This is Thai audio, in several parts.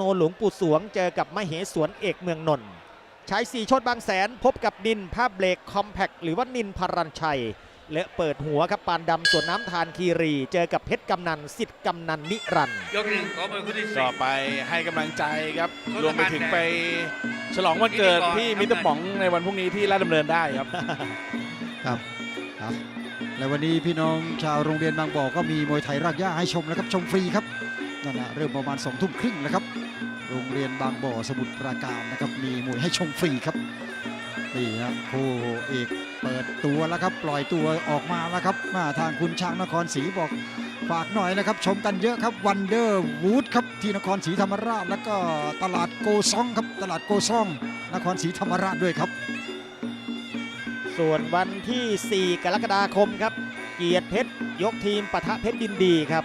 โนหลวงปู่สวงเจอกับมเหสวนเอกเมืองนนท์ชายสี่ชดบางแสนพบกับนินภาพเบรกคอมแพคหรือว่านินพารัญชัย และเปิดหัวครับปานดำสวนน้ำทานคีรี เจอกับเพชรกำนันสิทธิ์กำนันนิรันดร์ยกหนึ่งขอมือคู่ที่ก็สี่ไปให้กำลังใจครับทศกัณฐ์รวมไปถึงไปฉลองวันเกิดพี่มิตรป๋องในวันพรุ่งนี้ที่ลาดดำเนินได้ครับ ครับครับและวันนี้พี่น้องชาวโรงเรียนบางบ่อก็มีมวยไทยรากหญ้าให้ชมแล้วครับชมฟรีครับนั่นนะเริ่มประมาณสองทุ่มครึ่งแล้วครับ โรงเรียนบางบ่อสมุทรปราการนะครับมีมวยให้ชมฟรีครับนี่ฮะคู่เอกเปิดตัวแล้วครับ ปล่อยตัวออกมาแล้วครับมาทางคุณช้างนครศรีบอกฝากหน่อยนะครับ ชมกันเยอะครับวันเดอร์วูดครับที่นครศรีธรรมราช แล้วก็ตลาดโกซองครับตลาดโกซอง นครศรีธรรมราชด้วยครับ ส่วนวันที่ 4 กรกฎาคมครับ เกียรติเพชรยกทีมปะทะเพชรดินดีครับ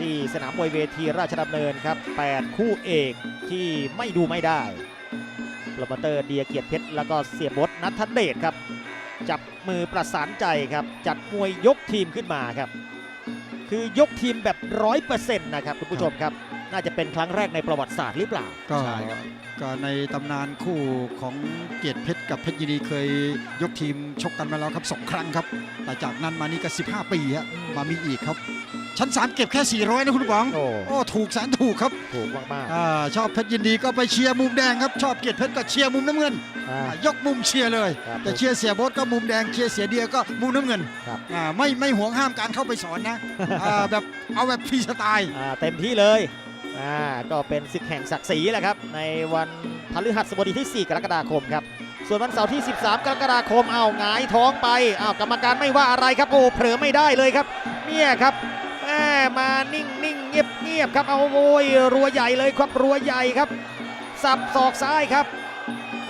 ที่สนามมวยเวทีราชดำเนินครับ 8 คู่เอกที่ไม่ดูไม่ได้โปรโมเตอร์เดียเกียรติเพชร แล้วก็เสียบดนัทเดชครับ จับมือประสานใจครับ จัดมวยยกทีมขึ้นมาครับ คือยกทีมแบบร้อยเปอร์เซ็นต์นะครับคุณผู้ชมครับ น่าจะเป็นครั้งแรกในประวัติศาสตร์หรือเปล่า ก็ใช่ครับ ก็ในตำนานคู่ของเกียรติเพชรกับเพชรยินดีเคยยกทีมชกกันมาแล้วครับสองครั้งครับ แต่จากนั้นมานี่ก็ 15 ปีฮะมามีอีกครับ ชั้น 3 เก็บแค่ 400 นะคุณป๋องโอ้ โอ้ถูกแสนถูกครับถูกมากอ่าชอบเพชรยินดีก็ไปเชียร์มุมแดงครับ ชอบเกียรติเพชรก็เชียร์มุมน้ำเงินๆอ่า อ่ายกมุมเชียร์เลยครับจะเชียร์เสียโบดก็มุมแดงเชียร์เสียเดียก็มุมน้ำเงินครับ อ่าไม่ไม่หวงห้ามการเข้าไปสอนนะอ่าแบบเอาแบบฟรีสไตล์ อ่าเต็มที่เลยอ่าก็เป็นศึกแห่งศักดิ์ศรีแหละครับ ในวันพฤหัสบดีที่ 4 กรกฎาคมครับ ส่วนวันเสาร์ที่ 13 กรกฎาคมเอาหงายท้องไปอ้าวกรรมการไม่ว่าอะไรครับ โอ้เผลอไม่ได้เลยครับ เนี่ยครับแม่มานิ่งนิ่งเงียบเงียบครับเอาโวยรัวใหญ่เลยครับรัวใหญ่ครับ สับศอกซ้ายครับ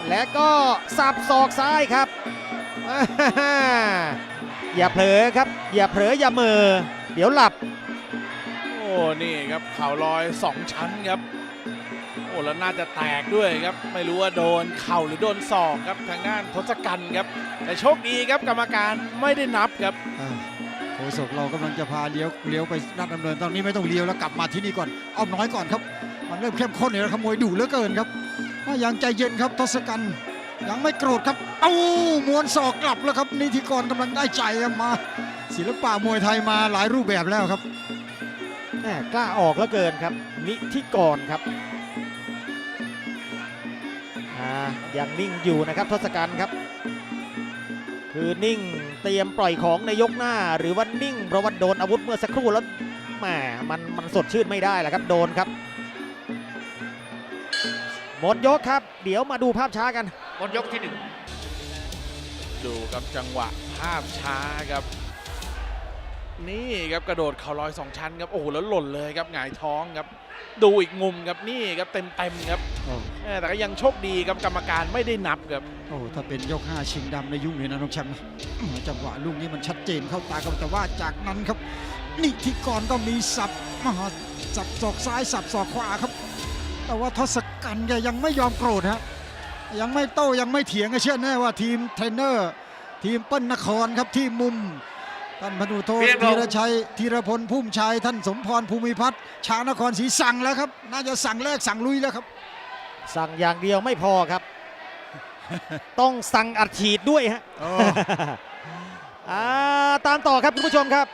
และก็สับศอกซ้ายครับอ่าอย่าเผลอครับ อย่าเผลออย่าเหมอเดี๋ยวหลับ โอ้นี่ครับเข่าลอย2ชั้นครับโอ้แล้วน่าจะแตกด้วยครับ ไม่รู้ว่าโดนเข่าหรือโดนศอกครับทางด้านทศกัณฐ์ครับ แต่โชคดีครับกรรมการไม่ได้นับครับ อ่าโฆษกเรากำลังจะพาเลี้ยวเลี้ยวไปราชดำเนินตอนนี้ไม่ต้องเลี้ยวแล้วกลับมาที่นี่ก่อนอ้อมน้อยก่อนครับ มันเริ่มเข้มข้นเลยแล้วขโมยดุเหลือเกินครับยังใจเย็นครับทศกัณฐ์ยังไม่โกรธครับ เอ้ามวนศอกกลับแล้วครับนิธิกรกำลังได้ใจครับมา ศิลปะมวยไทยมาหลายรูปแบบแล้วครับแหมกล้าออกแล้วเกินครับ นิธิกรครับยังนิ่งอยู่นะครับทศกัณฐ์ครับ คือนิ่งเตรียมปล่อยของในยกหน้า หรือว่านิ่งเพราะว่าโดนอาวุธเมื่อสักครู่แล้วแหมมันมันสดชื่นไม่ได้แหละครับโดนครับ หมดยกครับ เดี๋ยวมาดูภาพช้ากัน หมดยกที่หนึ่งดูครับจังหวะภาพช้าครับ นี่ครับกระโดดเข่าลอยสองชั้นครับโอ้โหแล้วหล่นเลยครับหงายท้องครับ ดูอีกมุมครับนี่ครับเต็มเต็มๆครับโอ้เออแต่ก็ยังโชคดีครับกรรมการไม่ได้นับครับโอ้ถ้าเป็นยก5ชิงดำในยุ่งเลยนะน้องแชมป์นะอื้อจังหวะลูกนี้มันชัดเจนเข้าตากันแต่ว่าจากนั้นครับนิธิกรก็มีสับมหาสับศอกซ้ายสับศอกขวาครับ แต่ว่าทศกัณฐ์แกยังไม่ยอมโกรธฮะยังไม่โต้ยังไม่เถียงก็เชื่อแน่ว่าทีมเทรนเนอร์ ทีมเปิ้ลนครครับที่มุม ท่านพนุโทธีรชัยธีรพลพุ่มชัยท่านสมพรภูมิพัฒน์ชาวนครศรีสั่งแล้วครับ น่าจะสั่งแรกสั่งลุยแล้วครับ สั่งอย่างเดียวไม่พอครับ ต้องสั่งอัดฉีดด้วยฮะอ่าตามต่อครับคุณผู้ชมครับ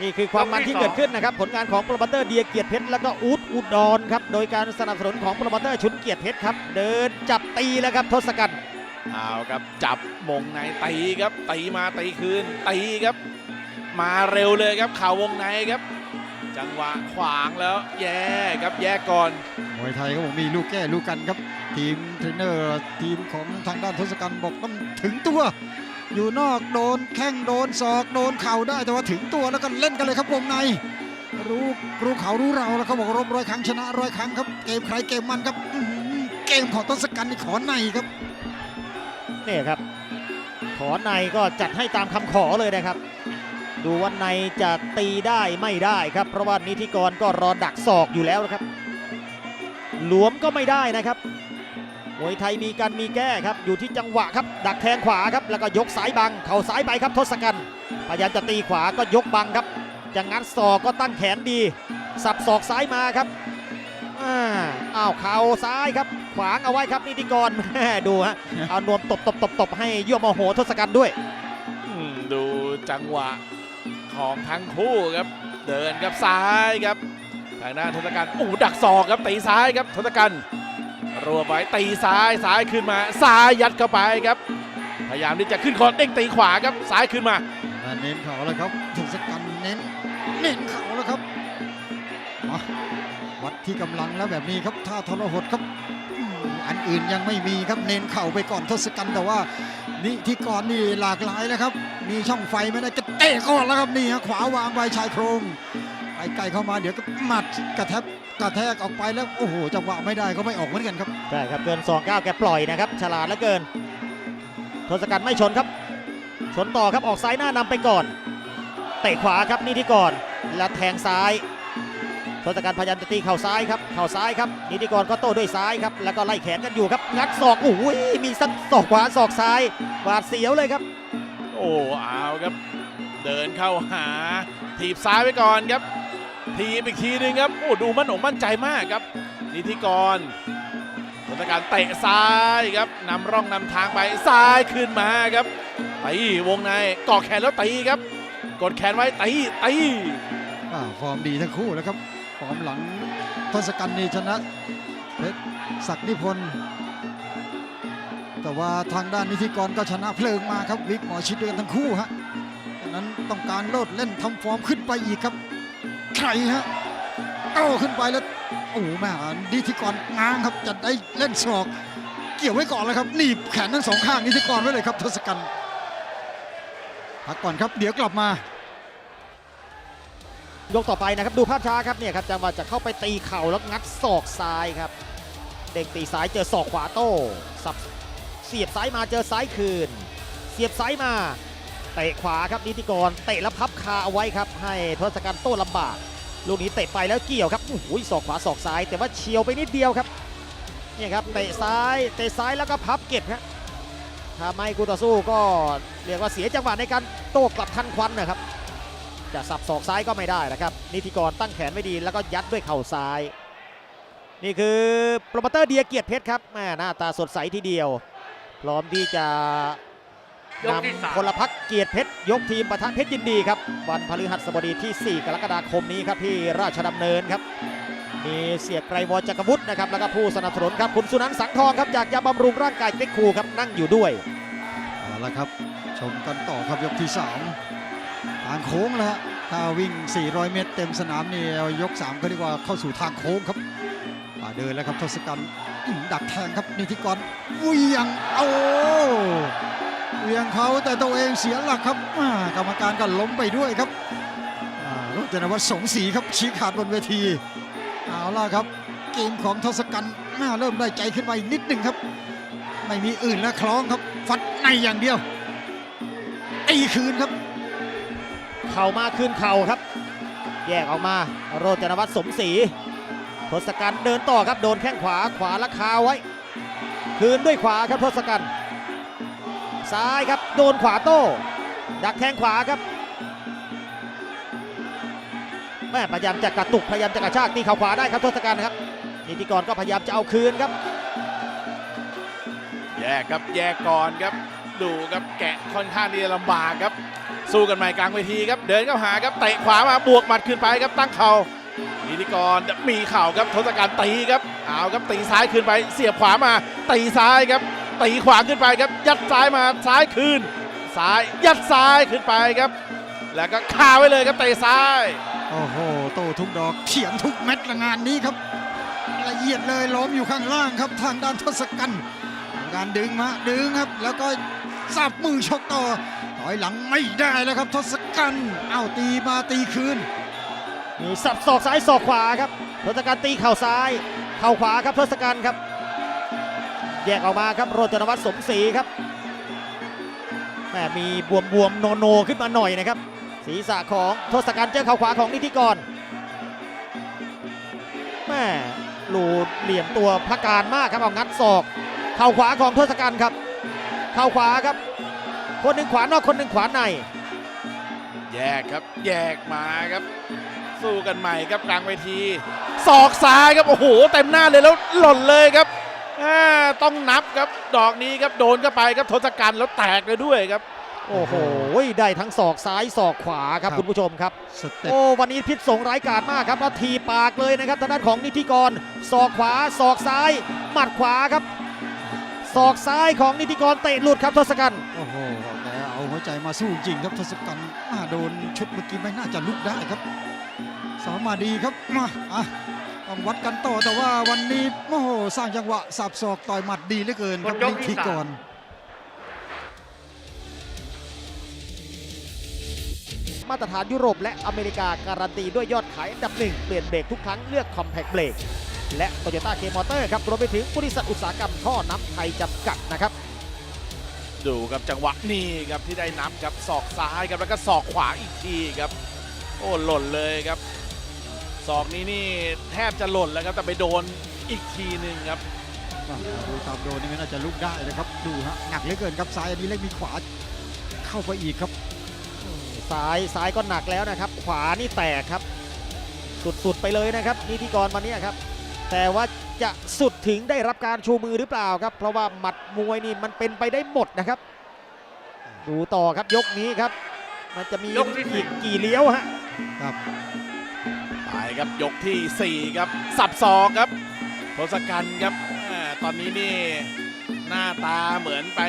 นี่คือความมันที่เกิดขึ้นนะครับ ผลงานของโปรโมเตอร์เดียเกียรติเพชรแล้วก็อูดอุดรครับโดยการสนับสนุนของโปรโมเตอร์ชุนเกียรติเพชรครับ เดินจับตีแล้วครับทศกัณฐ์เอาครับจับมงในตีครับตีมาตีคืนตีครับ มาเร็วเลยครับเข่าวงในครับ จังหวะขวางแล้วแย่ครับแย่ก่อนมวยไทยก็บอกมีลูกแก้ลูกกันครับ ทีมเทรนเนอร์ทีมของทางด้านทศกัณฐ์บอกต้องถึงตัว อยู่นอกโดนแข้งโดนศอกโดนเข่าได้แต่ว่าถึงตัวแล้วก็เล่นกันเลยครับวงในรู้รู้เขารู้เราแล้วเขาบอกรบร้อยครั้งชนะร้อยครั้งครับเกมใครเกมมันครับอื้อหือเกมของทศกัณฐ์นี่ขอในครับนี่ครับ ขอในก็จัดให้ตามคำขอเลยนะครับ ดูว่าในจะตีได้ไม่ได้ครับ เพราะว่านิธิกรก็รอดักศอกอยู่แล้วครับ หลวมก็ไม่ได้นะครับมวยไทยมีกันมีแก้ครับ อยู่ที่จังหวะครับ ดักแทงขวาครับ แล้วก็ยกสายบัง เข่าซ้ายไปครับทศกัณฐ์พยายามจะตีขวาก็ยกบังครับจะงัดศอกก็ตั้งแขนดี สับศอกซ้ายมาครับอ้าวเข่าซ้ายครับ ขวางเอาไว้ครับนิติกรแม่ดูฮะเอานวมตบตบตบตบให้ยั่วโมโหทศกัณฐ์ด้วยดูจังหวะ ของทั้งคู่ครับ เดินครับซ้ายครับทางด้านทศกัณฐ์โอ้ดักศอกครับตีซ้ายครับทศกัณฐ์รัวไว้ตีซ้ายซ้ายขึ้นมา ซ้ายยัดเข้าไปครับ พยายามที่จะขึ้นคอเด้งตีขวาครับซ้ายขึ้นมาเน้นเขาแล้วครับทศกัณฐ์เน้นเน้นเขาแล้วครับวัดที่กำลังแล้วแบบนี้ครับท่าทรหดครับ อันอื่นยังไม่มีครับเน้นเข่าไปก่อนทศกัณฐ์แต่ว่า นี่ที่ก่อนนี่หลากหลายแล้วครับ มีช่องไฟไม่ได้ก็เตะก่อนแล้วครับนี่ฮะขวาวางไว้ชายโครงไปไกลเข้ามาเดี๋ยวก็หมัดกระแทกกระแทกออกไปแล้วโอ้โหจังหวะไม่ได้ก็ไม่ออกเหมือนกันครับใช่ครับเกิน 2 9 แกปล่อยนะครับ ฉลาดเหลือเกินทศกัณฐ์ไม่ชนครับ ชนต่อครับออกซ้ายหน้านำไปก่อน เตะขวาครับนิติกรและแทงซ้ายทศกัณฐ์พยายามจะตีเข่าซ้ายครับเข่าซ้ายครับนิติกรก็โต้ด้วยซ้ายครับแล้วก็ไล่แขนกันอยู่ครับงัดศอกโอ้ยมีสักศอกขวาศอกซ้าย หวาดเสียวเลยครับ โอ้เอาครับ เดินเข้าหา ถีบซ้ายไปก่อนครับ ถีบอีกทีหนึงครับโอ้ดูมั่นอกมั่นใจมากครับนิธิกรทศการเตะซ้ายครับนำร่องนำทางไปซ้ายขึ้นมาครับตีวงในเกาะแขนแล้วตีครับ กดแขนไว้ตีตีอ่าฟอร์มดีทั้งคู่แล้วครับฟอร์มหลังทศกัณฐ์นี่ชนะเพชรศักดิ์นิพนธ์ แต่ว่าทางด้านนิธิกรก็ชนะเพลิงมาครับวิกหมอชิดด้วยกันทั้งคู่ฮะดังนั้นต้องการโลดเล่นทำฟอร์มขึ้นไปอีกครับใครฮะโต้ขึ้นไปแล้วโอ้โหแม่นิธิกรง้างครับจะได้เล่นศอก เกี่ยวไว้ก่อนเลยครับหนีบแขนทั้งสองข้างนิธิกรไว้เลยครับทศกัณฐ์พักก่อนครับเดี๋ยวกลับมายกต่อไปนะครับดูภาพช้าครับเนี่ยครับจังหวะจะเข้าไปตีเข่าแล้วงัดศอกซ้ายครับ เด้งตีซ้ายเจอศอกขวาโต้สับ เสียบซ้ายมาเจอซ้ายคืน เสียบซ้ายมาเตะขวาครับนิติกรเตะแล้วพับคาเอาไว้ครับให้ทศกัณฐ์โต้ลำบาก ลูกนี้เตะไปแล้วเกี่ยวครับโอ้โหศอกขวาศอกซ้าย แต่ว่าเฉียวไปนิดเดียวครับเนี่ยครับเตะซ้ายเตะซ้ายแล้วก็พับเก็บครับถ้าไม่กูต่อสู้ก็เรียกว่าเสียจังหวะในการโต้กลับทันควันนะครับจะสับศอกซ้ายก็ไม่ได้นะครับ นิติกรตั้งแขนไว้ดีแล้วก็ยัดด้วยเข่าซ้าย นี่คือโปรโมเตอร์เดียเกียรติเพชรครับแม่หน้าตาสดใสทีเดียว พร้อมที่จะยกที่สามนำพลพักเกียรติเพชร ยกทีมประทะเพชรยินดีครับ วันพฤหัสบดีที่ 4 กรกฎาคมนี้ครับที่ราชดำเนินครับ มีเสียไกรวรจักรวุฒินะครับ แล้วก็ผู้สนับสนุนครับ คุณสุนันท์สังทองครับอยากจะบำรุงร่างกายเต็กคูครับ นั่งอยู่ด้วย เอาละครับ ชมกันต่อครับยกที่ 3 ทางโค้งแล้วฮะถ้าวิ่ง 400 เมตร เต็มสนามนี่ยก 3 ก็เรียกว่าเข้าสู่ทางโค้งครับอ่า เดินแล้วครับทศกัณฐ์ดักแทงครับนิติกรเวียงโอ้เวียงเขาแต่ตัวเองเสียหลักครับกรรมการก็ล้มไปด้วยครับอ่ารจนวัฒน์สงศรีครับชี้ขาดบนเวทีเอาล่ะครับ เกมของทศกัณฐ์น่าเริ่มได้ใจขึ้นมาอีกนิดหนึ่งครับ ไม่มีอื่นแล้วคล้องครับ ฟัดในอย่างเดียวตีคืนครับ เข่ามาขึ้นเข่าครับ แยกออกมาโรจนวัฒน์สมศรี ทศกัณฐ์เดินต่อครับโดนแข้งขวาขวาละคาไว้ คืนด้วยขวาครับทศกัณฐ์ซ้ายครับโดนขวาโต้ ดักแข้งขวาครับแม่พยายามจะกระตุกพยายามจะกระชากตีเข่าขวาได้ครับทศกัณฐ์ครับนิติกรก็พยายามจะเอาคืนครับ แยกครับแยกก่อนครับ ดูครับแกะค่อนข้างที่จะลำบากครับ สู้กันใหม่กลางเวทีครับ เดินเข้าหาครับเตะขวามาบวกหมัดขึ้นไปครับตั้งเข่า นิติกรมีเข่าครับทศกัณฐ์ตีครับเอาครับตีซ้ายขึ้นไป เสียบขวามาตีซ้ายครับตีขวาขึ้นไปครับ ยัดซ้ายมาซ้ายคืนซ้ายยัดซ้ายขึ้นไปครับ แล้วก็คาไว้เลยครับเตะซ้ายโอ้โหโตทุกดอกเขียนทุกเม็ดละงานนี้ครับ ละเอียดเลยล้อมอยู่ข้างล่างครับ ทางด้านทศกัณฐ์การดึงมาดึงครับ แล้วก็สับมือชกต่อถอยหลังไม่ได้แล้วครับทศกัณฐ์เอาตีมาตีคืน มีสับศอกซ้ายศอกขวาครับทศกัณฐ์ตีเข่าซ้าย เข่าขวาครับทศกัณฐ์ครับ แยกออกมาครับโรจนวัฒน์สมศรีครับแหมมีบวมบวมๆโนโนขึ้นมาหน่อยนะครับ ศีรษะของทศกัณฐ์เจอเข่าขวาของนิติกรแม่หลูเหลี่ยมตัวพระการมากครับเอางัดศอก เข่าขวาของทศกัณฐ์ครับ เข่าขวาครับ คนหนึ่งขวานอกคนหนึ่งขวาใน แยกครับ แยกมาครับ สู้กันใหม่ครับกลางเวทีศอกซ้ายครับโอ้โหเต็มหน้าเลยแล้วหล่นเลยครับอ่าต้องนับครับดอกนี้ครับโดนเข้าไปครับทศกัณฐ์แล้วแตกเลยด้วยครับ โอ้โหได้ทั้งศอกซ้ายศอกขวาครับครับคุณผู้ชมครับสเต็ปโอ้วันนี้พิษสงร้ายกาจมากครับแล้วทีปากเลยนะครับทางด้านของนิติกรศอกขวาศอกซ้ายหมัดขวาครับศอกซ้ายของนิติกรเตะหลุดครับทศกัณฐ์โอ้โหแต่เอาหัวใจมาสู้จริงครับทศกัณฐ์อ่าโดนชุดเมื่อกี้ไม่น่าจะลุกได้ครับ สามมาดีครับมาอะต้องวัดกันต่อแต่ว่าวันนี้โอ้โหสร้างจังหวะสับศอกต่อยหมัดดีเหลือเกินครับหมดยกนิที่ธิสามกรมาตรฐานยุโรปและอเมริกาการันตีด้วยยอดขายอันดับหนึ่งเปลี่ยนเบรกทุกครั้งเลือกคอมแพคเบรกและโตโยต้าเคมอเตอร์ครับรวมไปถึงบริษัทอุตสาหกรรมท่อน้ำไทยจำกัดนะครับ ดูครับจังหวะนี้ครับที่ได้นับครับศอกซ้ายครับแล้วก็ศอกขวาอีกทีครับ โอ้หล่นเลยครับ ศอกนี้นี่แทบจะหล่นแล้วครับแต่ไปโดนอีกทีหนึ่งครับอะดูตามโดนนี่ไม่น่าจะลุกได้เลยครับดูฮะหนักเหลือเกินครับซ้ายอันนี้เล็กมีขวาเข้าไปอีกครับซ้ายซ้ายก็หนักแล้วนะครับ ขวานี่แตกครับ สุดๆไปเลยนะครับนิติกรวันนี้ครับ แต่ว่าจะสุดถึงได้รับการชูมือหรือเปล่าครับ เพราะว่าหมัดมวยนี่มันเป็นไปได้หมดนะครับ ดูต่อครับยกนี้ครับ มันจะมียกที่สี่อีกกี่เลี้ยวฮะไป ครับยกทีสี่ 4 ครับ สับศอกครับทศกัณฐ์ครับอตอนนี้นี่หน้าตาเหมือนไป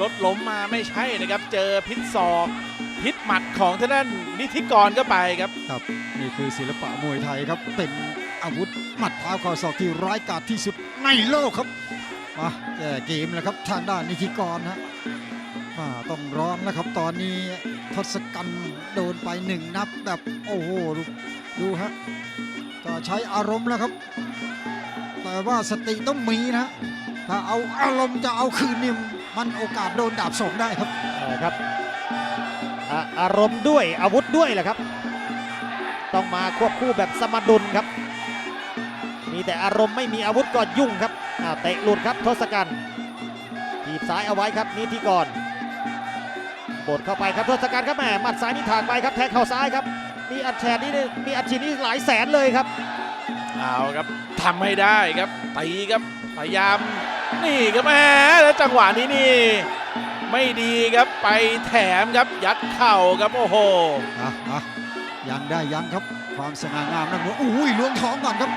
รถล้มมาไม่ใช่นะครับ เจอพิษศอกพิษหมัดของท่านด้านนิธิกรก็ไปครับครับนี่คือศิลปะมวยไทยครับ เป็นอาวุธหมัดเท้าข่าศอกที่ร้ายกาจที่สุดในโลกครับมาแก้เกมแล้วครับทางด้านนิธิกรนะต้องร้อนแล้วครับตอนนี้ทศกัณฐ์โดนไปหนึ่งนับแบบโอ้โหดูฮะ ก็ใช้อารมณ์แล้วครับ แต่ว่าสติต้องมีนะ ถ้าเอาอารมณ์จะเอาคืนนี่มันโอกาสโดนดาบสองได้ครับออครับอะอารมณ์ด้วยอาวุธด้วยแหละครับ ต้องมาควบคู่แบบสมดุลครับ มีแต่อารมณ์ไม่มีอาวุธก็ยุ่งครับอ่าเตะหลุดครับทศกัณฐ์ทีบซ้ายเอาไว้ครับนิธิกรบดเข้าไปครับทศกัณฐ์ครับแหมหมัดซ้ายนี่ถากไปครับแทงเข่าซ้ายครับ มีอัดแฉดนี่มีอัดฉีดนี่หลายแสนเลยครับ เอาครับทำให้ได้ครับตีครับพยายามนี่ครับแหมแล้วจังหวะนี้นี่ ไม่ดีครับไปแถมครับยัดเข่าครับโอ้โหอะอะยังได้ยังครับความสง่างามนะหัวอุ้ยล้วงท้องก่อนครับ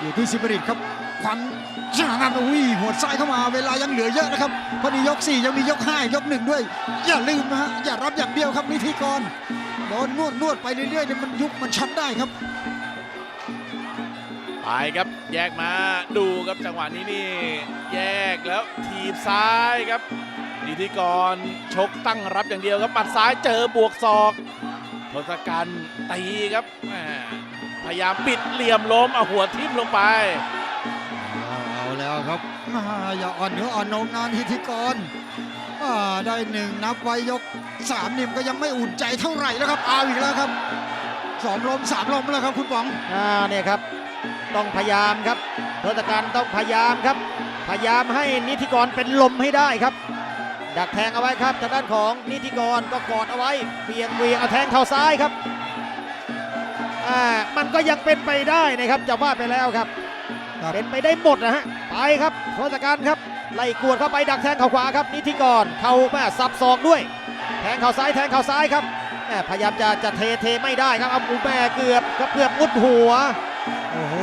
อยู่ที่ซิบริตครับควันสง่างามอุ้ยหัวซ้ายเข้ามาเวลายังเหลือเยอะนะครับเพอดียก 4 ยังมียก 5 ยกหนึ่งด้วย อย่าลืมนะฮะอย่ารับอย่างเดียวครับนิธิกร โดนนวดนวดไปเรื่อยๆเนี่ยมันยุบมันช็อตได้ครับ ไปครับ แยกมาดูครับจังหวะนี้นี่ แยกแล้วทีบซ้ายครับนิธิกรชกตั้งรับอย่างเดียวครับปัดซ้ายเจอบวกศอกทศกัณฐ์ตีครับแหม่พยายามปิดเหลี่ยมล้มเอาหัวทิ่มลงไปเอาเอาแล้วครับอ่าอย่าอ่อนเนื้ออ่อนนมนานทิธิกร อ่าได้หนึ่งนับไว้ยกสามนี่มนก็ยังไม่อุ่นใจเท่าไหร่แล้วครับเอาอีกแล้วครับสองลมสามลมแล้วครับคุณป๋องอ่าเนี่ยครับ ต้องพยายามครับทศกัณฐ์ต้องพยายามครับ พยายามให้นิติกรเป็นลมให้ได้ครับ ดักแทงเอาไว้ครับทางด้านของนิติกรก็กอดเอาไว้เวียงเวียงเอาแทงเข่าซ้ายครับอ่ามันก็ยังเป็นไปได้นะครับจะว่าไปแล้วครับ ครับ เป็นไปได้หมดนะฮะไปครับทศกัณฐ์ครับ ไล่กวดเข้าไปดักแทงเข่าขวาครับนิติกรเข่าแม่สับศอกด้วย แทงเข่าซ้ายแทงเข่าซ้ายครับแม่พยายามจะจะเทเทไม่ได้ครับเอาแม่เกือบครับเกือบมุดหัวโอ้โห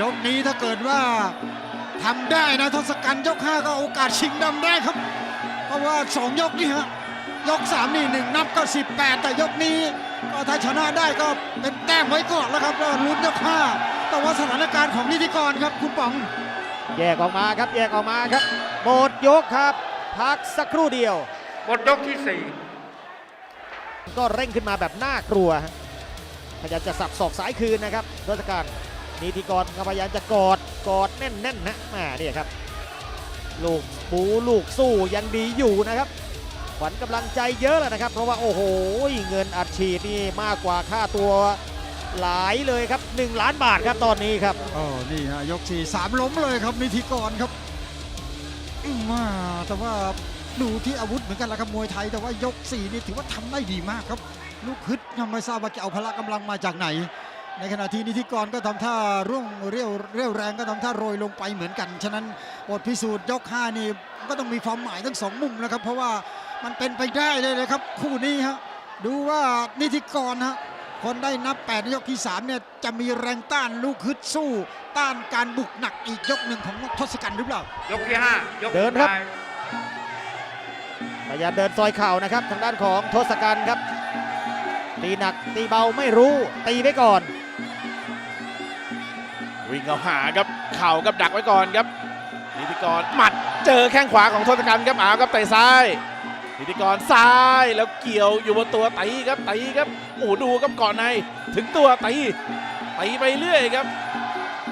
ยกนี้ถ้าเกิดว่าทำได้นะทศกัณฐ์ยก5ก็โอกาสชิงดำได้ครับ เพราะว่า2ยกนี่ฮะยก3นี่1นับก็18แต่ยกนี้ก็ถ้าชนะได้ก็เป็นแต้มไว้ก่อนแล้วครับแล้วลุ้นยก5แต่ว่าสถานการณ์ของนิติกรครับคุณป๋อง แยกออกมาครับแยกออกมาครับหมดยกครับ พักสักครู่เดียว หมดยกที่สี่ก็เร่งขึ้นมาแบบน่ากลัวฮะพยายามจะสับศอกซ้ายคืนนะครับทศกัณฐ์นิติกรก็พยายามจะกอดกอดแน่นๆนะแหม่เนี่ยครับ ลูกบูลูกสู้ยังดีอยู่นะครับขวัญกำลังใจเยอะแล้วนะครับ เพราะว่าโอ้โหเงินอัดฉีดนี่มากกว่าค่าตัว หลายเลยครับ 1 ล้านบาทครับตอนนี้ครับอ๋อนี่ฮะยก4 3ล้มเลยครับนิธิกรครับอืมมาแต่ว่าดูที่อาวุธเหมือนกันละครับมวยไทยแต่ว่ายก4นี่ถือว่าทำได้ดีมากครับ ลูกฮึดยังไม่ทราบว่าจะเอาพละกำลังมาจากไหน ในขณะที่นิธิกรก็ทำท่าร่วงเรียวเรียวแรงก็ทำท่าโรยลงไปเหมือนกัน ฉะนั้นบทพิสูจน์ยกห้านี่ก็ต้องมีความหมายทั้งสองมุมนะครับ เพราะว่ามันเป็นไปได้เลยนะครับ คู่นี้ฮะดูว่านิธิกรฮะ คนได้นับ8ในยกที่3เนี่ยจะมีแรงต้านลูกฮึดสู้ ต้านการบุกหนักอีกยกหนึ่งของทศกัณฐ์หรือเปล่า ยกที่ห้ายกเดินครับ สุท้ายพยายามเดินซอยเข่านะครับ ทางด้านของทศกัณฐ์ครับ ตีหนักตีเบาไม่รู้ตีไปก่อน วิ่งเข้าหาครับเข่ากับดักไว้ก่อนครับนิติกรหมัดเจอแข้งขวาของทศกัณฐ์ครับอ้าวครับเตะซ้าย นิติกรซ้ายแล้วเกี่ยวอยู่บนตัวตีครับตีครับโอ้โหดูครับก่อนใน ถึงตัวตีตีไปเรื่อยครับ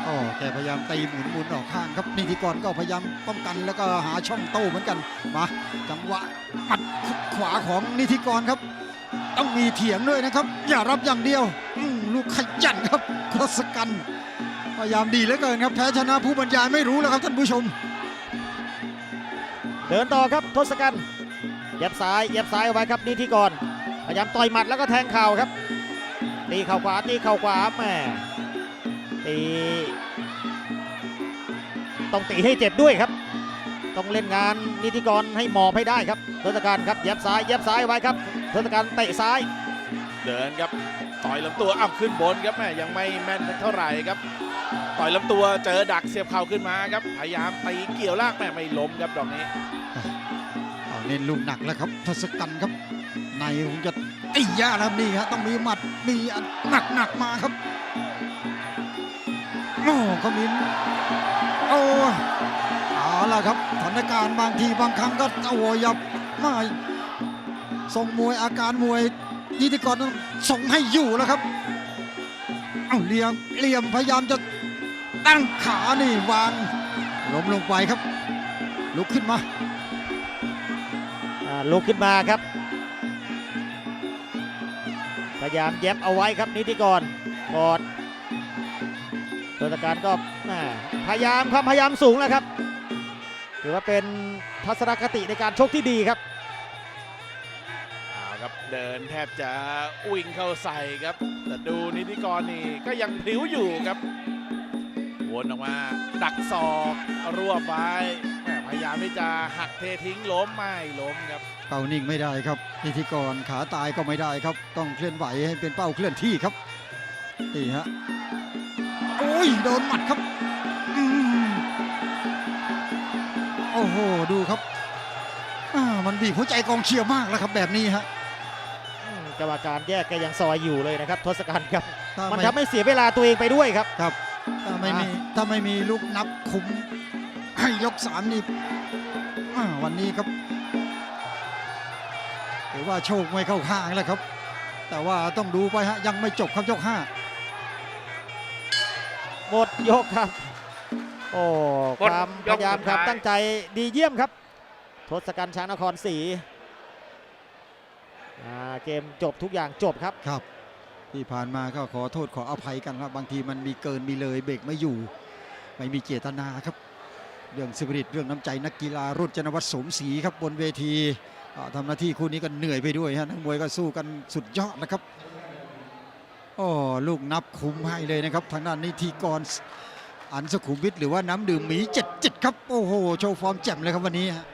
อ๋อแกพยายามตีหมุนหมุนออกข้างครับนิติกรก็พยายามป้องกันแล้วก็หาช่องโต้เหมือนกันมาจังหวะหมัดขวาของนิติกรครับ ต้องมีเถียงด้วยนะครับ อย่ารับอย่างเดียวอืมลูกขยันครับทศกัณฐ์พยายามดีเหลือเกินครับแพ้ชนะผู้บรรยายไม่รู้แล้วครับท่านผู้ชม เดินต่อครับทศกัณฐ์ เย็บซ้ายเย็บซ้ายเอาไว้ครับนิธิกรพยายามต่อยหมัดแล้วก็แทงเข่าครับ ตีเข่าขวาตีเข่าขวาแม่ตีต้องตีให้เจ็บด้วยครับ ต้องเล่นงานนิธิกรให้หมอบให้ได้ครับทศกัณฐ์ครับเย็บซ้ายเย็บซ้ายไว้ครับทศกัณฐ์เตะซ้าย เดินครับต่อยลำตัวอ้าวขึ้นบนครับแม่ยังไม่แม่นเท่าไหร่ครับ ต่อยลำตัวเจอดักเสียบเข่าขึ้นมาครับพยายามตีเกี่ยวลากแม่ไม่ล้มครับดอกนี้ เน้นลูกหนักแล้วครับทศกัณฐ์ครับ ในคงจะตียากนะครับนี่ฮะต้องมีหมัดมีอันหนักหนักๆมาครับโอ้เขามีโอ้เอาล่ะครับสถานการณ์บางทีบางครั้งก็โอ้ยับมาทรงมวยอาการมวยนิติกรต้องส่งให้อยู่แล้วครับเอาเลี่ยมเลี่ยมพยายามจะตั้งขานี่วางล้มลงไปครับ ลุกขึ้นมา ลุกขึ้นมาครับ พยายามเย็บเอาไว้ครับนิติกรกอดทศกัณฐ์ก็พยายามความพยายามสูงแล้วครับ ถือว่าเป็นทัศนคติในการชกที่ดีครับเอาครับเดินแทบจะวิ่งเข้าใส่ครับ แต่ดูนิติกรนี่ก็ยังพลิ้วอยู่ครับวนออกมาดักศอกรวบไว้ พยายามที่จะหักเททิ้งล้มไม่ล้มครับเป้านิ่งไม่ได้ครับนิธิกรขาตายก็ไม่ได้ครับ ต้องเคลื่อนไหวให้เป็นเป้าเคลื่อนที่ครับนี่ฮะโอ้ยโดนหมัดครับอืมโอ้โหดูครับอ่ามันบีบหัวใจกองเชียร์มากแล้วครับแบบนี้ฮะอืมกรรมการแยกแกยังซอยอยู่เลยนะครับทศกัณฐ์ครับถ้ามันไม่ทำให้เสียเวลาตัวเองไปด้วยครับครับถ้าไม่มีถ้าไม่มีลูกนับคุม ให้ยกสามนี่อ่าวันนี้ครับถือว่าโชคไม่เข้าข้างแล้วครับ แต่ว่าต้องดูไปฮะยังไม่จบครับยกห้าหมดยกครับ โอ้หมดความยพกยายามสุดครับท้ายตั้งใจดีเยี่ยมครับทศกัณฐ์ช้างนครศรีอ่าเกมจบทุกอย่างจบครับครับ ที่ผ่านมาก็ขอโทษขออภัยกันครับ บางทีมันมีเกินมีเลยเบรกไม่อยู่ ไม่มีเจตนาครับ เรื่องสปิริตเรื่องน้ำใจนักกีฬารุ่นจนวัฒน์สมศรีครับบนเวทีอ่าทำหน้าที่คู่นี้ก็เหนื่อยไปด้วยฮะนักมวยก็สู้กันสุดยอดนะครับโอ้ลูกนับคุ้มให้เลยนะครับ ทางด้านนิธิกรอันสุขุมวิทหรือว่าน้ำดื่มหมีเจ็ดเจ็ดครับโอ้โหโชว์ฟอร์มแจ่มเลยครับวันนี้ฮะ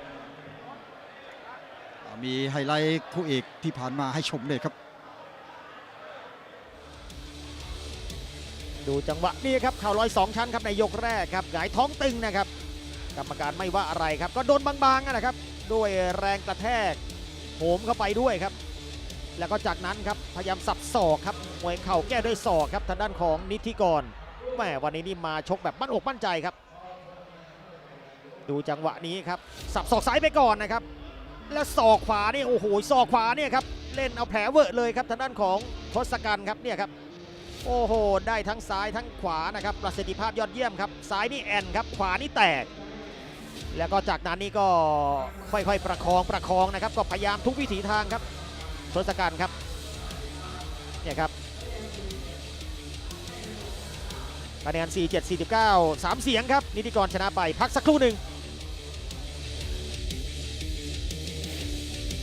มีไฮไลท์คู่เอกที่ผ่านมาให้ชมเลยครับ ดูจังหวะนี้ครับเข่าลอยสองชั้นครับในยกแรกครับหงายท้องตึงนะครับ กรรมการไม่ว่าอะไรครับ ก็โดนบางๆนะครับ ด้วยแรงกระแทกโหมเข้าไปด้วยครับ แล้วก็จากนั้นครับพยายามสับศอกครับมวยเข่าแก้ด้วยศอกครับทางด้านของนิธิกรแหมวันนี้นี่มาชกแบบมั่นอกมั่นใจครับ ดูจังหวะนี้ครับสับศอกซ้ายไปก่อนนะครับ และศอกขวานี่โอ้โหศอกขวาเนี่ยครับเล่นเอาแผลเวอะเลยครับทางด้านของทศกัณฐ์ครับเนี่ยครับโอ้โห ได้ทั้งซ้ายทั้งขวานะครับ ประสิทธิภาพยอดเยี่ยมครับ ซ้ายนี่แอนครับ ขวานี่แตก แล้วก็จากนั้นนี่ก็ค่อยๆประคองประคองนะครับ ก็พยายามทุกวิถีทางครับทศกัณฐ์ครับเนี่ยครับคะแนน47 49 3 เสียงครับนิติกรชนะไปพักสักครู่หนึ่ง